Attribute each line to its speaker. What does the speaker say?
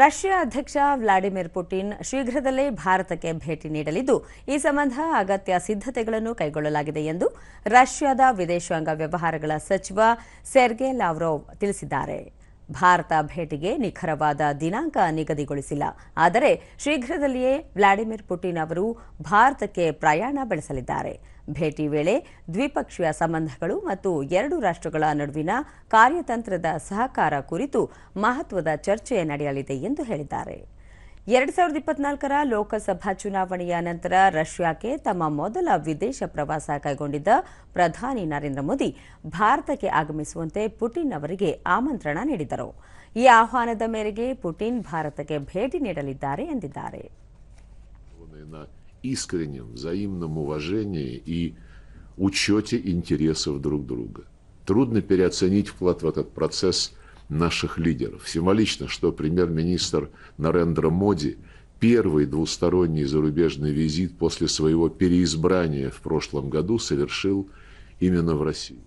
Speaker 1: Russia ಅಧ್ಯಕ್ಷ Vladimir Putin ಶೀಘ್ರದಲ್ಲೇ ಭಾರತಕ್ಕೆ ಭೇಟಿ ನೀಡಲಿದ್ದು, ಈ ಸಂಬಂಧ ಅಗತ್ಯ ಸಿದ್ಧತೆಗಳನ್ನು ಕೈಗೊಳ್ಳಲಾಗಿದೆ ಎಂದು ರಷ್ಯಾದ ವಿದೇಶಾಂಗ ವ್ಯವಹಾರಗಳ ಸಚಿವ ಸೆರ್ಗೆ ಲಾವ್ರೋವ್ ತಿಳಿಸಿದ್ದಾರೆ. ಭಾರತ ಭೇಟಿಗೆ ನಿಖರವಾದ ದಿನಾಂಕ ನಿಗದಿಗೊಳಿಸಿಲ್ಲ. ಆದರೆ ಶೀಘ್ರದಲ್ಲಿಯೇ ವ್ಲಾಡಿಮಿರ್ ಪುಟಿನ್ ಅವರು ಭಾರತಕ್ಕೆ ಪ್ರಯಾಣ ಬೆಳೆಸಲಿದ್ದಾರೆ. ಭೇಟಿ ವೇಳೆ ದ್ವಿಪಕ್ಷೀಯ ಸಂಬಂಧಗಳು ಮತ್ತು ಎರಡು ರಾಷ್ಟ್ರಗಳ ನಡುವಿನ ಕಾರ್ಯತಂತ್ರದ ಸಹಕಾರ ಕುರಿತು ಮಹತ್ವದ ಚರ್ಚೆ ನಡೆಯಲಿದೆ ಎಂದು ಹೇಳಿದ್ದಾರೆ. ಎರಡು ಸಾವಿರದ ಇಪ್ಪತ್ನಾಲ್ಕರ ಲೋಕಸಭಾ ಚುನಾವಣೆಯ ನಂತರ ರಷ್ಯಾಕ್ಕೆ ತಮ್ಮ ಮೊದಲ ವಿದೇಶ ಪ್ರವಾಸ ಕೈಗೊಂಡಿದ್ದ ಪ್ರಧಾನಿ ನರೇಂದ್ರ ಮೋದಿ ಭಾರತಕ್ಕೆ ಆಗಮಿಸುವಂತೆ ಪುಟಿನ್ ಅವರಿಗೆ ಆಮಂತ್ರಣ ನೀಡಿದರು ಈ ಆಹ್ವಾನದ ಮೇರೆಗೆ ಪುಟಿನ್ ಭಾರತಕ್ಕೆ ಭೇಟಿ ನೀಡಲಿದ್ದಾರೆ ಎಂದಿದ್ದಾರೆ
Speaker 2: на искреннем взаимном уважении и учете интересов друг друга. Трудно переоценить вклад в этот процесс наших лидеров. Символично, что премьер-министр Нарендра Моди первый двусторонний зарубежный визит после своего переизбрания в прошлом году совершил именно в Россию.